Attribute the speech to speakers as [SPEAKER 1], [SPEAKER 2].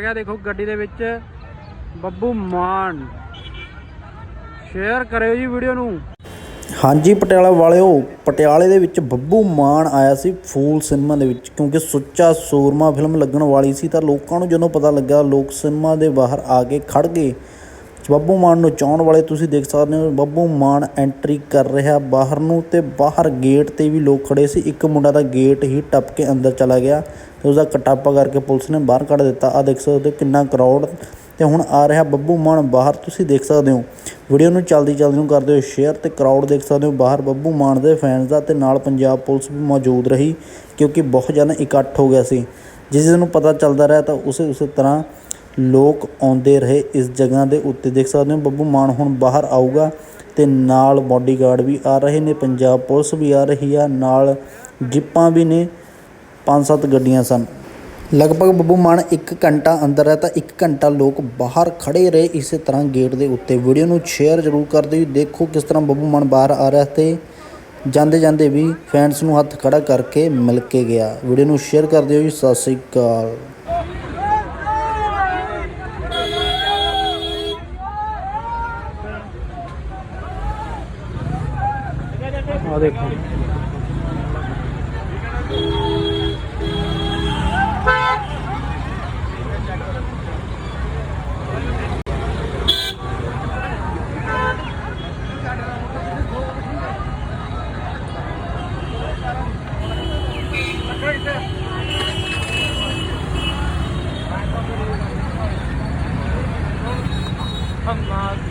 [SPEAKER 1] ਗਿਆ ਦੇਖੋ ਗੱਡੀ ਦੇ ਵਿੱਚ ਬੱਬੂ ਮਾਨ। ਸ਼ੇਅਰ ਕਰਿਓ ਜੀ ਵੀਡੀਓ ਨੂੰ।
[SPEAKER 2] ਹਾਂਜੀ, ਪਟਿਆਲਾ ਵਾਲਿਓ, ਪਟਿਆਲੇ ਦੇ ਵਿੱਚ ਬੱਬੂ ਮਾਨ ਆਇਆ ਸੀ ਫੂਲ ਸਿਨੇਮਾ ਦੇ ਵਿੱਚ, ਕਿਉਂਕਿ ਸੁੱਚਾ ਸੂਰਮਾ ਫਿਲਮ ਲੱਗਣ ਵਾਲੀ ਸੀ, ਤਾਂ ਲੋਕਾਂ ਨੂੰ ਜਦੋਂ ਪਤਾ ਲੱਗਾ, ਲੋਕ ਸਿਨੇਮਾ ਦੇ ਬਾਹਰ ਆ ਕੇ ਖੜ ਗਏ। ਬੱਬੂ ਮਾਨ ਨੂੰ ਚਾਹਣ ਵਾਲੇ ਤੁਸੀਂ ਦੇਖ ਸਕਦੇ ਹੋ, ਬੱਬੂ ਮਾਨ ਐਂਟਰੀ ਕਰ ਰਿਹਾ ਬਾਹਰ ਨੂੰ ਤੇ ਬਾਹਰ ਗੇਟ ਤੇ ਵੀ ਲੋਕ ਖੜੇ ਸੀ। ਇੱਕ ਮੁੰਡਾ ਦਾ ਗੇਟ ਹੀ ਟੱਪ ਕੇ ਅੰਦਰ ਚਲਾ ਗਿਆ ਤੇ ਉਸਦਾ ਕਟਾਪਾ ਕਰਕੇ ਪੁਲਿਸ ਨੇ ਬਾਹਰ ਕੱਢ ਦਿੱਤਾ। ਆ ਦੇਖ ਸਕਦੇ ਹੋ ਕਿੰਨਾ ਕਰਾਊਡ ਤੇ ਹੁਣ ਆ ਰਿਹਾ ਬੱਬੂ ਮਾਨ ਬਾਹਰ। ਤੁਸੀਂ ਦੇਖ ਸਕਦੇ ਹੋ ਵੀਡੀਓ ਨੂੰ ਚਲਦੀ ਚਲਦੀ ਨੂੰ ਕਰਦੇ ਹੋ ਸ਼ੇਅਰ ਤੇ ਕਰਾਊਡ ਦੇਖ ਸਕਦੇ ਹੋ। ਬਾਹਰ ਬੱਬੂ ਮਾਨ ਦੇ ਫੈਨਸ ਦਾ ਤੇ ਨਾਲ ਪੰਜਾਬ ਪੁਲਿਸ ਵੀ ਮੌਜੂਦ ਰਹੀ ਕਿਉਂਕਿ ਬਹੁਤ ਜ਼ਿਆਦਾ ਇਕੱਠ ਹੋ ਗਿਆ ਸੀ। ਜਿਸ ਨੂੰ ਪਤਾ ਚੱਲਦਾ ਰਿਹਾ ਤਾਂ ਉਸੇ ਉਸੇ ਤਰ੍ਹਾਂ ਲੋਕ ਆਉਂਦੇ ਰਹੇ, ਇਸ ਜਗ੍ਹਾ ਦੇ ਉੱਤੇ ਦੇਖ ਸਕਦੇ ਹੋ, ਬੱਬੂ ਮਾਨ ਹੁਣ ਬਾਹਰ ਆਊਗਾ ਤੇ ਨਾਲ ਬਾਡੀਗਾਰਡ ਵੀ ਆ ਰਹੇ ਨੇ, ਪੰਜਾਬ ਪੁਲਿਸ ਵੀ ਆ ਰਹੀ ਆ, ਨਾਲ ਜਿੱਪਾਂ ਵੀ ਨੇ ਪੰਜ ਸੱਤ ਗੱਡੀਆਂ ਸਨ। ਲਗਭਗ ਬੱਬੂ ਮਾਨ 1 ਘੰਟਾ ਅੰਦਰ ਹੈ ਤਾਂ 1 ਘੰਟਾ ਲੋਕ ਬਾਹਰ ਖੜੇ ਰਹੇ, ਇਸੇ ਤਰ੍ਹਾਂ ਗੇਟ ਦੇ ਉੱਤੇ। ਵੀਡੀਓ ਨੂੰ ਸ਼ੇਅਰ ਜ਼ਰੂਰ ਕਰ ਦਿਓ, ਦੇਖੋ ਕਿਸ ਤਰ੍ਹਾਂ ਬੱਬੂ ਮਾਨ ਬਾਹਰ ਆ ਰਿਹਾ ਤੇ ਜਾਂਦੇ ਜਾਂਦੇ ਵੀ ਫੈਨਸ ਨੂੰ ਹੱਥ ਖੜਾ ਕਰਕੇ ਮਿਲ ਕੇ ਗਿਆ। ਵੀਡੀਓ ਨੂੰ ਸ਼ੇਅਰ ਕਰ ਦਿਓ ਜੀ, ਸਤਿ ਸ੍ਰੀ ਅਕਾਲ।
[SPEAKER 1] और देखो हम